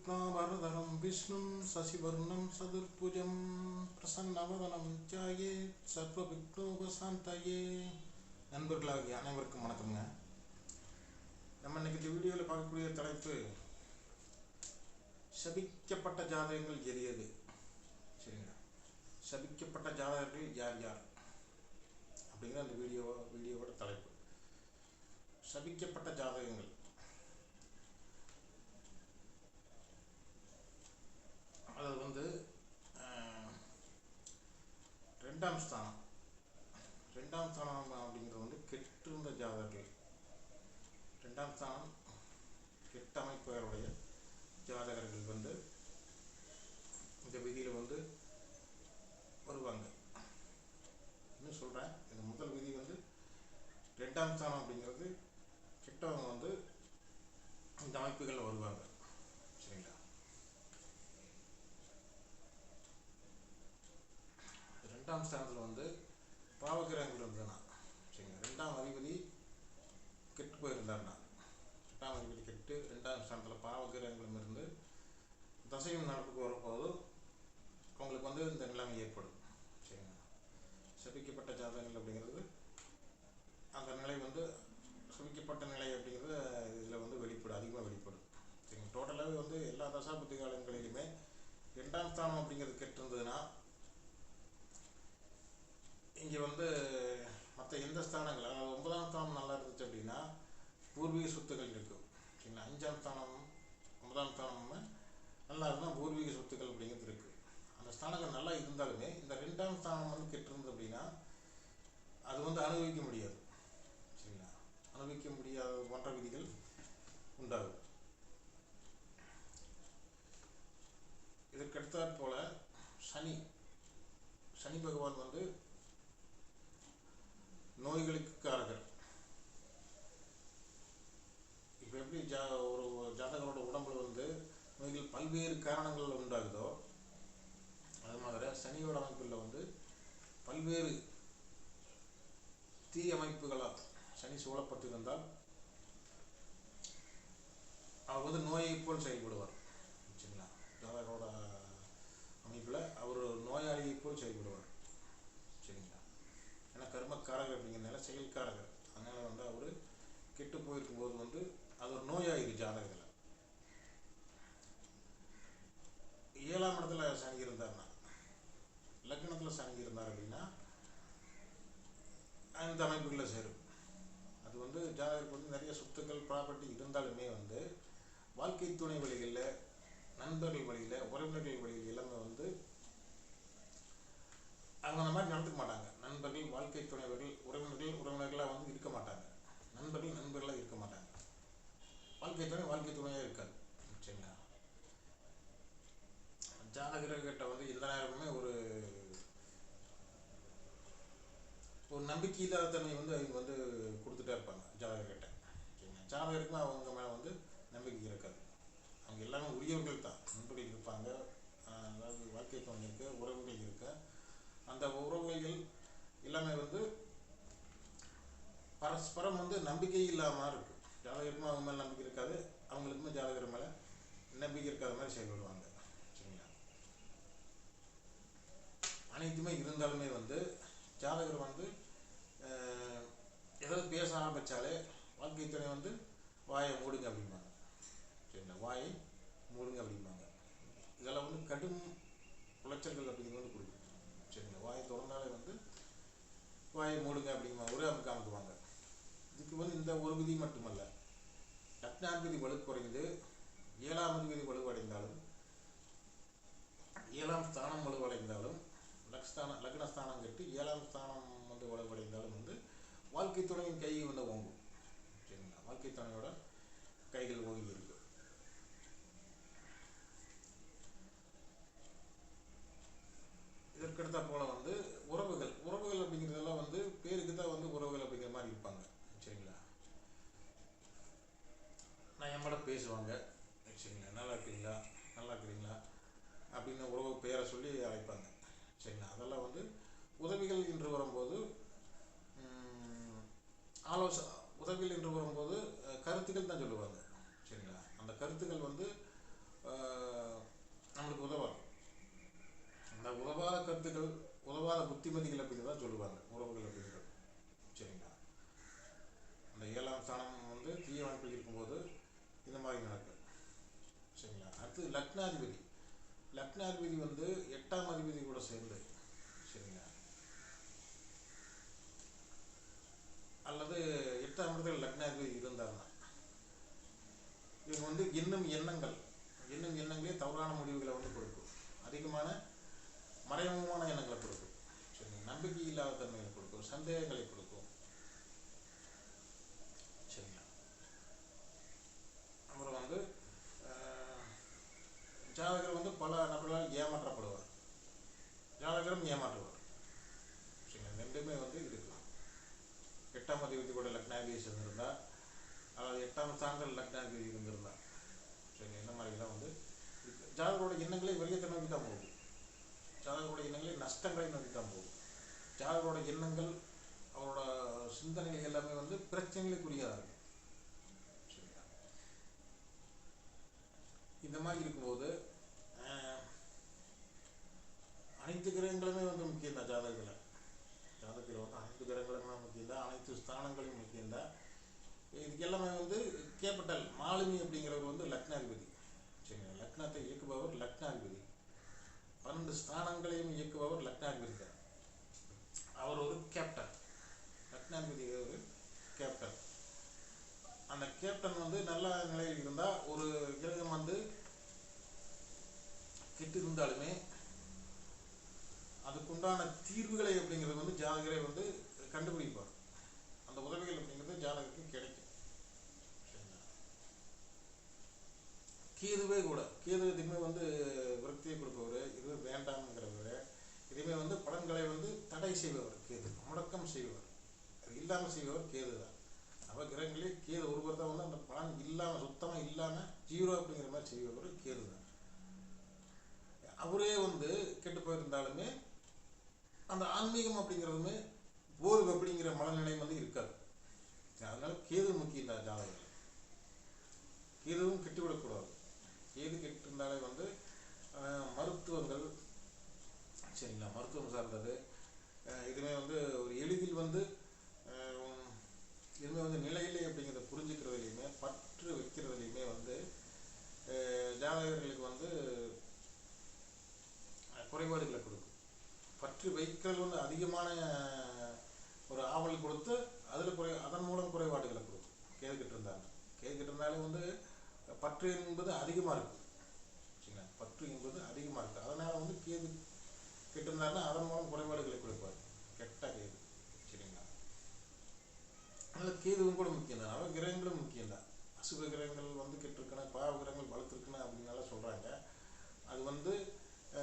शुक्लावरधरं विष्णुं शशिवर्णं सदुर्भुजं प्रसन्नवदनं ध्याये சர்வவிக்னோபசாந்தயே நண்பர்களாகிய அனைவருக்கும் வணக்கம்ங்க நம்ம இன்னைக்கு இந்த வீடியோவில் பார்க்கக்கூடிய தலைப்பு சபிக்கப்பட்ட ஜாதகங்கள் எது எது சரிங்களா சபிக்கப்பட்ட ஜாதகர்கள் யார் யார் அப்படிங்கிற அந்த வீடியோ வீடியோவோட தலைப்பு சபிக்கப்பட்ட ஜாதகங்கள் அது வந்து ரெண்டாம் ஸ்தானம். ரெண்டாம் ஸ்தானம் அப்படிங்கிறது வந்து கெட்டிருந்த ஜாதகர்கள் ரெண்டாம் ஸ்தானம் கெட்டமைப்புகளுடைய ஜாதகர்கள் வந்து இந்த விதியில் வந்து வருவாங்க. இன்னும் சொல்கிறேன் இந்த முதல் விதி வந்து ரெண்டாம் ஸ்தானம் அப்படிங்கிறது கெட்டவங்க வந்து இந்த அமைப்புகளில் வருவாங்க சரிங்களா ரெண்டாம் ஸ்தானத்தில் வந்து பாவகிரகங்கள் இருந்ததுன்னா சரிங்களா? ரெண்டாம் அதிபதி கெட்டு போயிருந்தாருன்னா ரெண்டாம் அதிபதி கெட்டு ரெண்டாம் ஸ்தானத்தில் பாவகிரகங்களும் இருந்து தசையும் நடப்புக்கு வரும்போது அவங்களுக்கு வந்து இந்த நிலைமை ஏற்படும் சரிங்களா? சபிக்கப்பட்ட ஜாதகங்கள் அப்படிங்கிறது அந்த நிலை வந்து சுவிக்கப்பட்ட நிலை அப்படிங்கிறது இதில் வந்து வெளிப்படும் அதிகமாக வெளிப்படும் சரிங்க டோட்டலாகவே வந்து எல்லா தசாபுத்தி காலங்களிலுமே ரெண்டாம் ஸ்தானம் அப்படிங்கிறது கெட்டிருந்ததுன்னா இங்கே வந்து மற்ற எந்த ஸ்தானங்கள் அதாவது ஒன்பதாம் ஸ்தானம் நல்லா இருந்துச்சு அப்படின்னா பூர்வீக சொத்துக்கள் இருக்கும். சரிங்களா? அஞ்சாம் ஸ்தானம் ஒன்பதாம் ஸ்தானமுமே நல்லா இருந்தால் பூர்வீக சொத்துக்கள் அப்படிங்கிறது இருக்குது அந்த ஸ்தானங்கள் நல்லா இருந்தாலுமே இந்த ரெண்டாம் ஸ்தானம் வந்து கெட்டிருந்தது அப்படின்னா அது வந்து அனுபவிக்க முடியாது. சரிங்களா? அனுபவிக்க முடியாத போன்ற விதிகள் உண்டாகும். இதற்கடுத்தாற் போல சனி. சனி பகவான் வந்து நோய்களுக்கு காரகர் இப்போ எப்படி ஜா ஒரு ஜாதகரோட உடம்புல வந்து நோய்கள் பல்வேறு காரணங்கள் உண்டாகுதோ அது மாதிரி சனியோட அமைப்பில் வந்து பல்வேறு தீ அமைப்புகளால் சனி சூழப்பட்டிருந்தால் அவர் வந்து நோயை போல் செயல்படுவார் சரிங்களா ஜாதகரோட அமைப்பில் அவர் நோயாளியை போல் செயல்படுவார் சரிங்களா காரகர் அப்படிங்கிறதுனால அப்படிங்கிறனால செயல்காரகர் அதனால் வந்து அவர் கெட்டு போயிருக்கும் போது வந்து அது ஒரு நோயாயிருக்கு ஜாதகத்தில். ஏழாம் இடத்துல சனி இருந்தார்னா லக்னத்தில் சனி இருந்தார் அப்படின்னா அந்த அமைப்புகளில் சேரும். அது வந்து ஜாதகருக்கு வந்து நிறைய சொத்துக்கள் ப்ராப்பர்ட்டி இருந்தாலுமே வந்து வாழ்க்கை துணை வழிகளில் நண்பர்கள் வழியில் உறவினர்கள் வழியில் எல்லாமே வந்து அவங்க அந்த மாதிரி நடந்துக்க மாட்டாங்க. நண்பர்கள் வாழ்க்கை துணைவர்கள் உறவினர்கள் உறவினர்களாக வந்து இருக்க மாட்டாங்க. நண்பர்கள் நண்பர்களாக இருக்க மாட்டாங்க. வாழ்க்கை துணை வாழ்க்கை துணையாக இருக்காது. சரிங்களா? ஜாதகர்கிட்ட வந்து எந்த நேரமுமே ஒரு ஒரு நம்பிக்கை இல்லாத தன்மை வந்து அவங்க வந்து கொடுத்துட்டே இருப்பாங்க ஜாதகர்கிட்ட. சரிங்களா? ஜாதகருக்குமே அவங்க மேலே வந்து நம்பிக்கை இருக்காது. அவங்க எல்லாமே உரியவர்கள் தான். நண்பர்கள் இருப்பாங்க அதாவது வாழ்க்கை துணை இருக்குது உறவுகள் இருக்கு. அந்த உறவுகள் எல்லாமே வந்து பரஸ்பரம் வந்து நம்பிக்கை இல்லாமல் இருக்கும் ஜாதகருக்குமே அவங்க மேலே நம்பிக்கை இருக்காது. அவங்களுக்குமே ஜாதகர் மேலே நம்பிக்கை இருக்காத மாதிரி செயல்படுவாங்க சரிங்களா? அனைத்துமே இருந்தாலுமே வந்து ஜாதகர் வந்து ஏதாவது பேச ஆரம்பித்தாலே வாழ்க்கை துணை வந்து வாயை மூடுங்க அப்படிம்பாங்க. சரிங்களா? வாயை மூடுங்க அப்படிம்பாங்க. இதெல்லாம் வந்து கடும் உளைச்சல்கள் அப்படிங்கிறது வந்து கொடுக்கும். சரிங்களா? வாயை திறந்தாலே வந்து வாயை மூடுங்க அப்படிங்கிற ஒரு அமுக்கு அமுக்குவாங்க இதுக்கு வந்து இந்த ஒரு விதி மட்டுமல்ல. லக்னாதிபதி வலுக்குறைந்து ஏழாம் அதிபதி வலுவடைந்தாலும் ஏழாம் ஸ்தானம் வலுவடைந்தாலும் லக்ஸ்தான லக்னஸ்தானம் கட்டி ஏழாம் ஸ்தானம் வந்து வலுவடைந்தாலும் வந்து வாழ்க்கை துணையின் கை வந்து ஓங்கும். சரிங்களா? வாழ்க்கை துணையோட கைகள் ஓங்கி இருக்கு. இதற்கடுத்த போல வந்து சொல்லுவாங்க சரிங்களா நல்லா இருக்கிறீங்களா நல்லா இருக்கிறீங்களா? அப்படின்னு உறவு பெயரை சொல்லி அழைப்பாங்க. சரிங்களா அதெல்லாம் வந்து உதவிகள் என்று வரும்போது ஆலோச உதவிகள் என்று வரும்போது கருத்துக்கள் தான் சொல்லுவாங்க. சரிங்களா? அந்த கருத்துக்கள் வந்து நம்மளுக்கு உதவாது. அந்த உதவாத கருத்துக்கள் உதவாத புத்திமதிகள் அப்படின்னு தான் சொல்லுவாங்க. லக்னாதிபதி வந்து எட்டாம் அதிபதி கூட சேர்ந்து சரிங்களா? அல்லது எட்டாம் இடத்துல லக்னாதிபதி இருந்தாருன்னா இவங்க வந்து இன்னும் எண்ணங்கள் இன்னும் எண்ணங்களே தவறான முடிவுகளை வந்து கொடுக்கும். அதிகமான மறைமுகமான எண்ணங்களை கொடுக்கும். சரிங்களா? நம்பிக்கை இல்லாத தன்மைகளை கொடுக்கும் சந்தேகங்களை கொடுக்கும். சரிங்களா? அப்புறம் வந்து பல நபர்களால் ஏமாற்றப்படுவார் ஜாதகரும் ஏமாற்றுவார் சரிங்களா ரெண்டுமே வந்து இருக்கலாம் எட்டாம் அதிபதி கூட லக்னாதிபதி சேர்ந்திருந்தா அதாவது எட்டாம் ஸ்தானத்தில் லக்னாதிபதி இருந்திருந்தா சரிங்க இந்த மாதிரிலாம் வந்து ஜாதகரோட எண்ணங்களே வெளியத்தை நோக்கி தான் போகும் ஜாதகரோட எண்ணங்களே நஷ்டங்களை நோக்கி தான் போகும் ஜாதகரோட எண்ணங்கள் அவரோட சிந்தனைகள் எல்லாமே வந்து பிரச்சனைகளுக்குரியதாக இருக்கும் சரிங்களா இந்த மாதிரி இருக்கும்போது அனைத்து கிரகங்களுமே வந்து முக்கியம் தான் ஜாதகத்தில். ஜாதகத்தில் வந்து அனைத்து கிரகங்களுமே முக்கியம் தான் அனைத்து ஸ்தானங்களும் முக்கியம் தான் இதுக்கு எல்லாமே வந்து கேபிட்டல் மாலுமி அப்படிங்கிறவர் வந்து லக்னாதிபதி. சரிங்களா? லக்னத்தை இயக்குபவர் லக்னாதிபதி. பன்னெண்டு ஸ்தானங்களையும் இயக்குபவர் லக்னாதிபதி தான். அவர் ஒரு கேப்டன். லக்னாதிபதி ஒரு கேப்டன். அந்த கேப்டன் வந்து நல்ல நிலையில் இருந்தால் ஒரு கிரகம் வந்து கெட்டு இருந்தாலுமே அதுக்குண்டான தீர்வுகளை அப்படிங்கிறது வந்து ஜாதகரே வந்து கண்டுபிடிப்பார். அந்த உதவிகள் அப்படிங்கிறது ஜாதகருக்கு கிடைக்கும். கேதுவே கூட கேது எதுவுமே வந்து விரக்தியை கொடுப்பவர் இது வேண்டாம்ங்கிறவர். இதுவுமே வந்து பலன்களை வந்து தடை செய்பவர் கேது. முடக்கம் செய்பவர். அது இல்லாமல் செய்பவர் கேது தான். நம்ம கிரகங்களே கேது ஒருவர் தான் வந்து அந்த பலன் இல்லாமல் சுத்தமாக இல்லாமல் ஜீரோ அப்படிங்கிற மாதிரி செய்பவர் கேது தான். அவரே வந்து கெட்டு போயிருந்தாலுமே அந்த ஆன்மீகம் அப்படிங்கிறதுமே போர் அப்படிங்கிற மனநிலை வந்து இருக்காது. அதனால கேது முக்கியம் தான் ஜாதகங்கள் கேதுவும் கெட்டுவிடக்கூடாது. கேது கெட்டு இருந்தாலே வந்து மருத்துவங்கள் சரிங்களா மருத்துவம் சார்ந்தது ஆஹ், இதுமே வந்து ஒரு எளிதில் வந்து ஆஹ், இதுமே வந்து நிலையிலே அப்படிங்கிறத புரிஞ்சுக்கிறதுலையுமே பற்று வைக்கிறதுலையுமே வந்து ஆஹ், ஜாதகர்களுக்கு வந்து ஆஹ், குறைபாடுகளை கொடுக்கும் பற்று வைக்கிறது வந்து அதிகமான ஒரு ஆவல் கொடுத்து அதில் குறை அதன் மூலம் குறைபாடுகளை கொடுக்கும் கேதுக்கிட்டு இருந்தாங்க கேதுக்கிட்டு இருந்தாலே வந்து பற்று என்பது அதிகமாக இருக்கும் சரிங்களா? பற்று என்பது அதிகமாக இருக்குது அதனால் வந்து கேது கெட்டிருந்தாருன்னா அதன் மூலம் குறைபாடுகளை கொடுப்பார். கெட்ட கேது. சரிங்களா? அதனால் கேதுவும் கூட முக்கியம் தான் அவன் கிரகங்களும் முக்கியம் தான் அசுப கிரகங்கள் வந்து கெட்டிருக்குன்னா பாவ கிரகங்கள் வளர்த்துருக்குன்னு அப்படின்னால சொல்கிறாங்க அது வந்து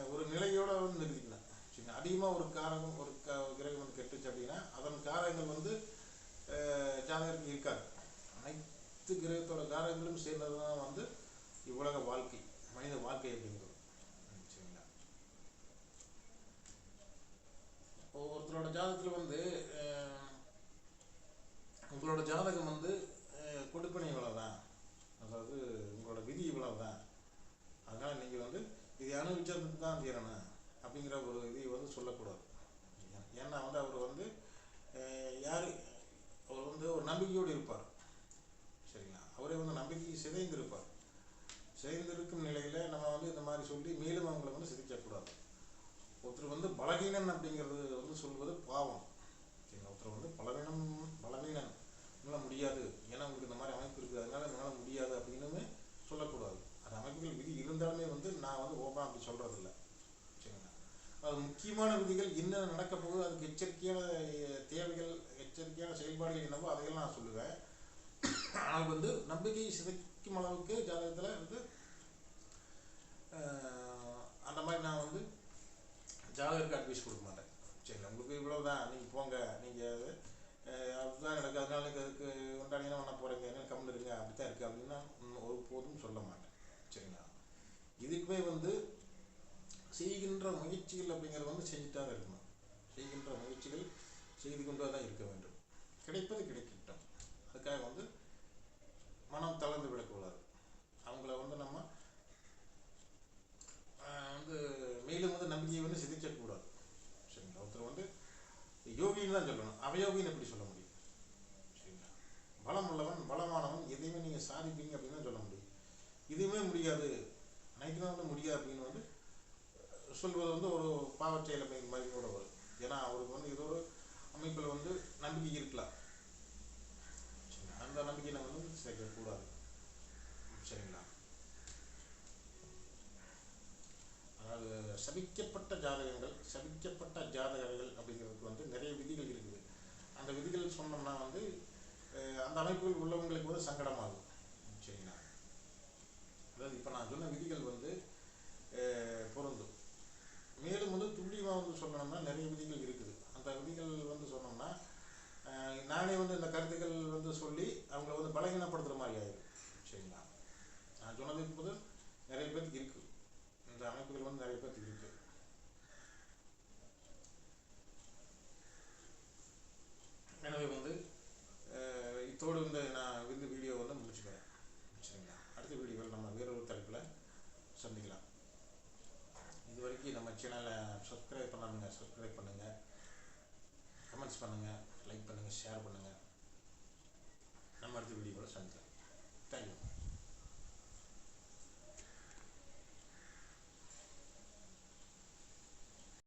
ஒரு நிலையோட வந்து நிறுத்திக்கலாம். சரிங்களா? அதிகமாக ஒரு காரணம் ஒரு க கிரகம் வந்து கெட்டுச்சு அப்படின்னா அதன் காரகங்கள் வந்து அஹ், ஜாதகருக்கு இருக்காது அனைத்து கிரகத்தோட சேர்ந்தது தான் வந்து இவ்வுலக வாழ்க்கை மனித வாழ்க்கை அப்படிங்கிறது. சரிங்களா ஒருத்தரோட ஜாதகத்தில் வந்து உங்களோட ஜாதகம் வந்து கொடுப்பனை கொடுப்பினை இவ்வளவுதான். அதாவது உங்களோட விதி இவ்வளவுதான். அதனால நீங்கள் வந்து இதை அனுபவிச்சது தான் தீரணும் அப்படிங்கிற ஒரு இது வந்து சொல்லக்கூடாது. ஏன்னா வந்து அவர் வந்து யார் யாரு அவர் வந்து ஒரு நம்பிக்கையோடு இருப்பார். சரிங்களா அவரே வந்து நம்பிக்கை சிதைந்திருப்பார். சிதைந்திருக்கும் நிலையில நம்ம வந்து இந்த மாதிரி சொல்லி மேலும் அவங்கள வந்து சிதைக்கக்கூடாது. ஒருத்தர் வந்து பலவீனன் அப்படிங்கிறது வந்து சொல்வது பாவம். சரிங்களா? ஒருத்தர் வந்து பலவீனம் பலவீனன். உங்களால் முடியாது. ஏன்னா உங்களுக்கு இந்த மாதிரி அமைப்பு இருக்குது. அதனால என்னால் முடியாது அப்படின்னு சொல்லக்கூடாது. அந்த அமைப்புகள் விதி இருந்தாலுமே வந்து நான் வந்து ஓப்பன் அப்படி சொல்றதில்ல. சரிங்களா? அது முக்கியமான விதிகள் என்ன நடக்க போகுது அதுக்கு எச்சரிக்கையான தேவைகள் எச்சரிக்கையான செயல்பாடுகள் என்னவோ அதையெல்லாம் நான் சொல்லுவேன். ஆனால் வந்து நம்பிக்கை சிதைக்கும் அளவுக்கு ஜாதகத்தில் வந்து அந்த மாதிரி நான் வந்து ஜாதகருக்கு அட்வைஸ் கொடுக்க மாட்டேன். சரி உங்களுக்கு இவ்வளவுதான். நீங்கள் போங்க. நீங்கள் அதுதான் எனக்கு. அதனால எனக்கு அதுக்கு உண்டானீங்கன்னா பண்ண போகிறீங்க என்ன கம்மி இருங்க. அப்படி தான் இருக்குது அப்படின்னு ஒரு போதும் சொல்ல மாட்டேன். சரிங்களா? இதுக்குமே வந்து செய்கின்ற முயற்சிகள் அப்படிங்கிறது வந்து செஞ்சுட்டா தான் இருக்கணும். செய்கின்ற முயற்சிகள் செய்து கொண்டு தான் இருக்க வேண்டும். கிடைப்பது கிடைக்கட்டும். அதுக்காக வந்து மனம் தளர்ந்து விடக்கூடாது. அவங்கள வந்து நம்ம வந்து மேலும் வந்து நம்பிக்கையை வந்து சிதிக்கக்கூடாது. சரிங்களா? ஒருத்தர் வந்து யோகின்னு தான் சொல்லணும். அவயோகின்னு எப்படி சொல்ல முடியும்? சரிங்களா? பலம் உள்ளவன் பலமானவன் எதையுமே நீங்கள் சாதிப்பீங்க அப்படின்னு தான் சொல்ல முடியும். இதுவுமே முடியாது. அனைத்துமே வந்து முடியாது அப்படின்னு வந்து சொல்வது வந்து ஒரு பாவச்செயலமை மாதிரி கூட வரும். ஏன்னா அவருக்கு வந்து ஏதோ ஒரு அமைப்பில் வந்து நம்பிக்கை இருக்கலாம். அந்த நம்பிக்கை வந்து சேர்க்கக்கூடாது சரிங்களா? அதாவது சபிக்கப்பட்ட ஜாதகங்கள் சபிக்கப்பட்ட ஜாதகர்கள் அப்படிங்கிறதுக்கு வந்து நிறைய விதிகள் இருக்குது. அந்த விதிகள் சொன்னோம்னா வந்து அந்த அமைப்புகள் உள்ளவங்களுக்கு வந்து சங்கடமாகும். சரிங்களா? அதாவது இப்போ நான் சொன்ன விதிகள் வந்து பொருந்தும். மேலும் வந்து துல்லியமாக வந்து சொல்லணும்னா நிறைய விதிகள் இருக்குது. அந்த விதிகள் வந்து சொன்னோம்னா நானே வந்து இந்த கருத்துக்கள் வந்து சொல்லி அவங்கள வந்து பலகீனப்படுத்துகிற மாதிரி ஆயிடும் சரிங்களா? நான் சொன்னது போது நிறைய பேருக்கு இருக்குது இந்த அமைப்புகள் வந்து நிறைய பேருக்கு இருக்குது எனவே வந்து இத்தோடு இந்த நான் இந்த வீடியோ வந்து முடிச்சுக்கிறேன். சரிங்களா? அடுத்த வீடியோவில் நம்ம வேறொரு தலைப்பில் சந்திக்கலாம். இது வரைக்கும் நம்ம சேனலை சப்ஸ்கிரைப் பண்ணாதுங்க. சப்ஸ்கிரைப் பண்ணுங்கள் கமெண்ட்ஸ் பண்ணுங்கள் லைக் பண்ணுங்கள் ஷேர் பண்ணுங்கள் a partir del santo.